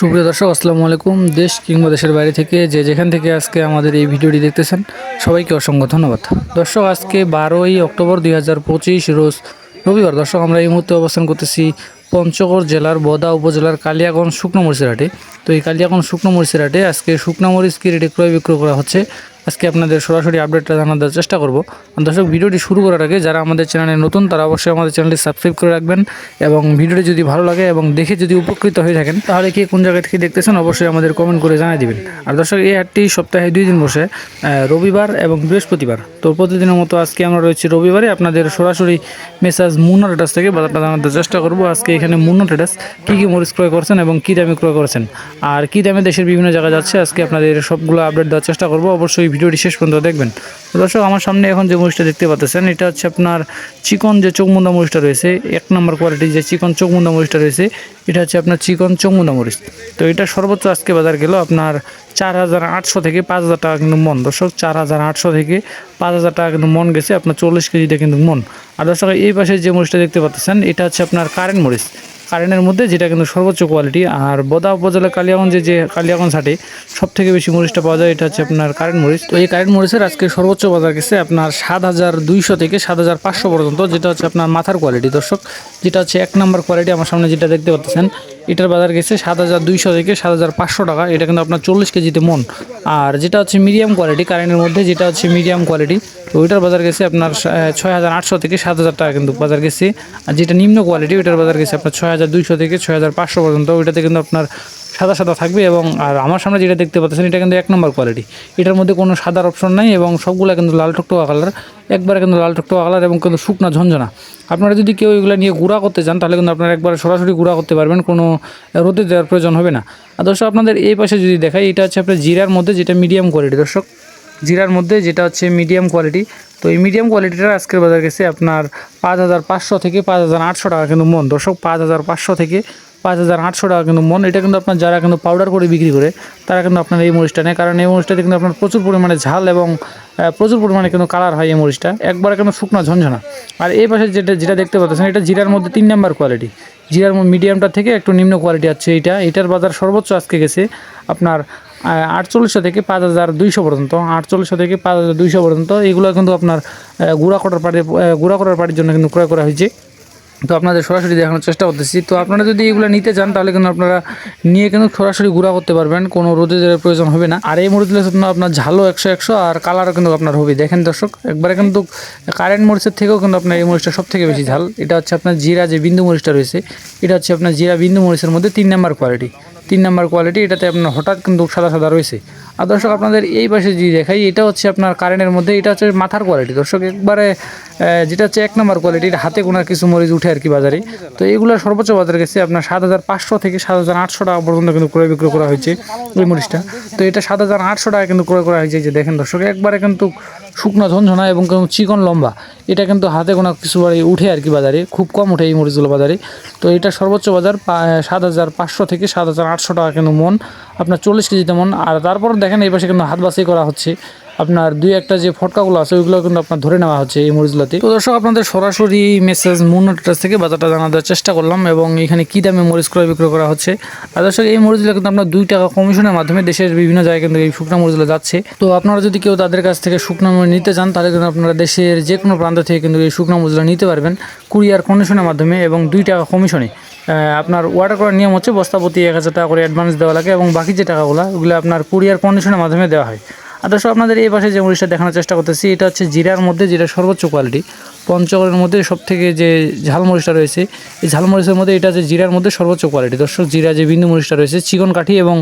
সুপ্রিয় দর্শক, আসসালামু আলাইকুম। দেশ কিংবা দেশের বাইরে থেকে যে যেখান থেকে আজকে আমাদের এই ভিডিওটি দেখতেছেন, সবাইকে অসংখ্য ধন্যবাদ। দর্শক, আজকে বারোই অক্টোবর দুই হাজার পঁচিশ, রোজ রবিবার। দর্শক, আমরা এই মুহূর্তে অবস্থান করতেছি পঞ্চগড় জেলার বদা উপজেলার কালিয়াগঞ্জ শুকনো মরিচেরাটে তো এই কালিয়াগঞ্জ শুকনো মরিচেরাটে আজকে শুকনো মরিচ কি রেটে ক্রয় বিক্রয় করা হচ্ছে, আজকে আপনাদের সরাসরি আপডেটটা জানার চেষ্টা করব। দর্শক, ভিডিওটি শুরু করার আগে যারা আমাদের চ্যানেলে নতুন, তারা অবশ্যই আমাদের চ্যানেলটি সাবস্ক্রাইব করে রাখবেন এবং ভিডিওটি যদি ভালো লাগে এবং দেখে যদি উপকৃত হয়ে থাকেন, তাহলে কি কোন জায়গা থেকে দেখতেছেন অবশ্যই আমাদের কমেন্ট করে জানিয়ে দিবেন। আর দর্শক, এই হাটটি সপ্তাহে দুই দিন বসে রবিবার এবং বৃহস্পতিবার। তো প্রতিদিনের মতো আজকে আমরা রয়েছি রবিবারে। আপনাদের সরাসরি মেসাজ মুন্না ট্রেডার্স থেকে বাজারটা জানাতে চেষ্টা করব। আজকে এখানে মুন্না ট্রেডার্স কী কী মরিচ ক্রয় করছেন এবং কী দামে ক্রয় করেছেন? আর কী দামে দেশের বিভিন্ন জায়গায় যাচ্ছে? আজকে আপনাদের সবগুলো আপডেট দেওয়ার চেষ্টা করব। অবশ্যই ভিডিওটি শেষ পর্যন্ত দেখবেন। দর্শক, আমার সামনে এখন যে মরিচটা দেখতে পাচ্ছেন, এটা হচ্ছে আপনার চিকন যে চোখমুন্দা মরিচটা রয়েছে, এক নম্বর কোয়ালিটির যে চিকন চোখমুন্দা মরিচটা রয়েছে, এটা হচ্ছে আপনার চিকন চোখমুন্দা মরিচ। তো এটা সর্বোচ্চ আজকে বাজার গেল আপনার চার হাজার আটশো থেকে পাঁচ হাজার টাকা কিন্তু মন। দর্শক, চার হাজার আটশো থেকে পাঁচ হাজার টাকা কিন্তু মন গেছে, আপনার চল্লিশ কেজিতে কিন্তু মন। আর দর্শক, এই পাশে যে মরিচটা দেখতে পাচ্ছেন, এটা হচ্ছে আপনার কারেন্ট মরিচ। কারেন্টের মধ্যে, যেটা কিন্তু সর্বোচ্চ কোয়ালিটি আর বোদা উপজেলা কালিয়াগঞ্জে যে কালিয়াগঞ্জ হাটে সব থেকে বেশি মরিচটা পাওয়া যায়, এটা হচ্ছে আপনার কারেন্ট মরিচ। তো এই কারেন্ট মরিচের আজকে সর্বোচ্চ বাজার গেছে আপনার সাত হাজার দুইশো থেকে সাত হাজার পাঁচশো পর্যন্ত, যেটা হচ্ছে আপনার মাথার কোয়ালিটি দর্শক, যেটা হচ্ছে এক নম্বর কোয়ালিটি আমার সামনে যেটা দেখতে পাচ্ছেন এটার বাজার গেছে সাত হাজার দুইশো থেকে সাত হাজার পাঁচশো টাকা। এটা কিন্তু আপনার চল্লিশ কেজিতে মন। আর যেটা হচ্ছে মিডিয়াম কোয়ালিটি কারেন্টের মধ্যে যেটা হচ্ছে মিডিয়াম কোয়ালিটি তো ওইটার বাজার গেছে আপনার ছয় হাজার আটশো থেকে সাত হাজার টাকা কিন্তু বাজার গেছে। আর যেটা নিম্ন কোয়ালিটি ওইটার বাজার গেছে আপনার ছয় হাজার দুইশো থেকে ছয় হাজার পাঁচশো পর্যন্ত। ওইটাতে কিন্তু আপনার সাদা সাদা থাকবে এবং আর আমার সামনে যেটা দেখতে পাচ্ছেন, এটা কিন্তু এক নম্বর কোয়ালিটি এটার মধ্যে কোনো সাদার অপশন নাই এবং সবগুলো কিন্তু লাল টকটকা কালার একবারে কিন্তু লাল টকটকা কালার এবং কিন্তু শুকনা ঝঞ্ঝনা আপনারা যদি কেউ এগুলো নিয়ে গুঁড়া করতে চান, তাহলে কিন্তু আপনারা একবার সরাসরি গুঁড়া করতে পারবেন, কোনো রোদে দেওয়ার প্রয়োজন হবে না। আর দর্শক, আপনাদের এই পাশে যদি দেখাই, এটা হচ্ছে আপনার জিরার মধ্যে যেটা মিডিয়াম কোয়ালিটি দর্শক, জিরার মধ্যে যেটা হচ্ছে মিডিয়াম কোয়ালিটি তো এই মিডিয়াম কোয়ালিটিটা আজকের বাজার গেছে আপনার পাঁচ হাজার পাঁচশো থেকে পাঁচ হাজার আটশো টাকা কিন্তু মন। দর্শক, পাঁচ হাজার পাঁচশো থেকে পাঁচ হাজার আটশো টাকা কিন্তু মন, এটা কিন্তু আপনার যারা কিন্তু পাউডার করে বিক্রি করে, তারা কিন্তু আপনার এই মরিচটা নেয়। কারণ এই মরিচটাতে কিন্তু আপনার প্রচুর পরিমাণে ঝাল এবং প্রচুর পরিমাণে কিন্তু কালার হয় এই মরিচটা। একবার কিন্তু শুকনো ঝঞ্ঝনা আর এই পাশে যেটা যেটা দেখতে পাচ্ছেন, এটা জিরার মধ্যে তিন নাম্বার কোয়ালিটি জিরার মিডিয়ামটা থেকে একটু নিম্ন কোয়ালিটি আছে এইটা। এটার বাজার সর্বোচ্চ আজকে গেছে আপনার আটচল্লিশশো থেকে পাঁচ হাজার দুইশো পর্যন্ত। আটচল্লিশশো থেকে পাঁচ হাজার দুইশো পর্যন্ত। এগুলো কিন্তু আপনার গুঁড়া করার পাড়ি গুঁড়া করার পাড়ির জন্য কিন্তু ক্রয় করা হয়েছে। তো আপনাদের সরাসরি দেখানোর চেষ্টা করতেছি। তো আপনারা যদি এগুলো নিতে চান, তাহলে কিন্তু আপনারা নিয়ে কিন্তু সরাসরি গুঁড়া করতে পারবেন। কোনো রোদে দেওয়ার প্রয়োজন হবে না। আর এই মরিচগুলো জন্য আপনার ঝালও একশো একশো, আর কালারও কিন্তু আপনার হবে। দেখেন দর্শক, একবারে কিন্তু কারেন্ট মরিচের থেকেও কিন্তু আপনার এই মরিচটা সব থেকে বেশি ঝাল। এটা হচ্ছে আপনার জিরা যে বিন্দু মরিচটা রয়েছে, এটা হচ্ছে আপনার জিরা বিন্দু মরিচের মধ্যে তিন নাম্বার কোয়ালিটি তিন নাম্বার কোয়ালিটি এটাতে আপনার হঠাৎ কিন্তু সাদা সাদা রয়েছে। আর দর্শক, আপনাদের এই পাশে যদি দেখাই, এটা হচ্ছে আপনার কারেন্টের মধ্যে, এটা হচ্ছে মাথার কোয়ালিটি দর্শক, একবারে যেটা হচ্ছে এক নম্বর কোয়ালিটি এটা হাতে কোনো কিছু মরিচ উঠে আর কি বাজারে। তো এইগুলো সর্বোচ্চ বাজারে গেছে আপনার সাত হাজার পাঁচশো থেকে সাত হাজার আটশো টাকা পর্যন্ত কিন্তু ক্রয় বিক্রয় করা হয়েছে এই মরিচটা। তো এটা সাত হাজার আটশো টাকা কিন্তু ক্রয় করা হয়েছে যে দেখেন দর্শক, একবারে কিন্তু শুকনো ঝনঝনা এবং চিকন লম্বা। এটা কিন্তু হাতে কোনো কিছু উঠে আর কি বাজারে, খুব কম উঠে এই মরিচগুলো বাজারে। তো এটা সর্বোচ্চ বাজার সাত হাজার পাঁচশো থেকে সাত হাজার আটশো টাকা কিন্তু মন, আপনার চল্লিশ কেজিতে মন। আর তারপর দেখেন এই পাশে কিন্তু হাত বাছাই করা হচ্ছে। আপনার দুই একটা যে ফটকাগুলো আছে ওইগুলো কিন্তু আপনার ধরে নেওয়া হচ্ছে এই মরিচগুলোতে। তো দর্শক, আপনাদের সরাসরি মেসেজ মুন্নটাস থেকে বাজারটা জানার চেষ্টা করলাম এবং এখানে কী দামে মরিচ ক্রয় বিক্রয় করা হচ্ছে। আর দর্শক, এই মরিচগুলো কিন্তু আপনার দুই টাকা কমিশনের মাধ্যমে দেশের বিভিন্ন জায়গায় কিন্তু এই শুকনো মরিচগুলো যাচ্ছে। তো আপনারা যদি কেউ তাদের কাছ থেকে শুকনো মরিচ নিতে চান, তাহলে কিন্তু আপনারা দেশের যে কোনো প্রান্ত থেকে কিন্তু এই শুকনো মজুরা নিতে পারবেন কুরিয়ার কন্ডিশনের মাধ্যমে এবং দুই টাকা কমিশনে। আপনার অর্ডার করার নিয়ম হচ্ছে বস্তাপতি এক হাজার টাকা করে অ্যাডভান্স দেওয়া লাগে এবং বাকি যে টাকাগুলো, ওগুলো আপনার কুরিয়ার কন্ডিশনের মাধ্যমে দেওয়া হয়। আর দর্শক আপনাদের এই পাশে যে মরিচটা দেখানোর চেষ্টা করতেছি, এটা হচ্ছে জিরার মধ্যে, যেটা সর্বোচ্চ কোয়ালিটি পঞ্চগড়ের মধ্যে সব থেকে যে ঝালমরিচটা রয়েছে, এই ঝালমরিচের মধ্যে এটা যে জিরার মধ্যে সর্বোচ্চ কোয়ালিটি দর্শক, জিরা যে বিন্দু মরিচটা রয়েছে চিকন কাঠি এবং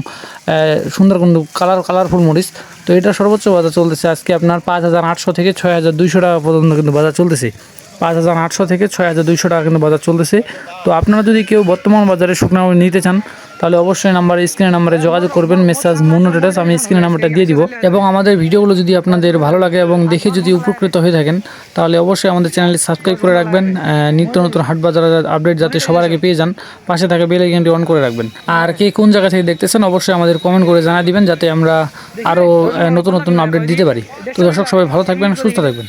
সুন্দর কিন্তু কালার কালারফুল মরিচ। তো এটা সর্বোচ্চ বাজার চলতেছে আজকে আপনার পাঁচ হাজার আটশো থেকে ছয় হাজার দুইশো টাকা পর্যন্ত কিন্তু বাজার চলতেছে। পাঁচ হাজার আটশো থেকে ছয় হাজার দুইশো টাকা কিন্তু বাজার চলতেছে। তো আপনারা যদি কেউ বর্তমান বাজারে শুকনো নিতে চান তাহলে অবশ্যই নাম্বার, স্ক্রিনের নাম্বারে যোগাযোগ করবেন মেসাজ মুনো ট্রেডার্স আমি স্ক্রিনের নাম্বারটা দিয়ে দিব। এবং আমাদের ভিডিওগুলো যদি আপনাদের ভালো লাগে এবং দেখে যদি উপকৃত হয়ে থাকেন, তাহলে অবশ্যই আমাদের চ্যানেলটি সাবস্ক্রাইব করে রাখবেন নিত্য নতুন হাট বাজারের আপডেট যাতে সবার আগে পেয়ে যান, পাশে থাকা বেল আইকনটি অন করে রাখবেন। আর কে কোন জায়গা থেকে দেখতেছেন, অবশ্যই আমাদের কমেন্ট করে জানা দিবেন, যাতে আমরা আরও নতুন নতুন আপডেট দিতে পারি। তো দর্শক সবাই ভালো থাকবেন, সুস্থ থাকবেন।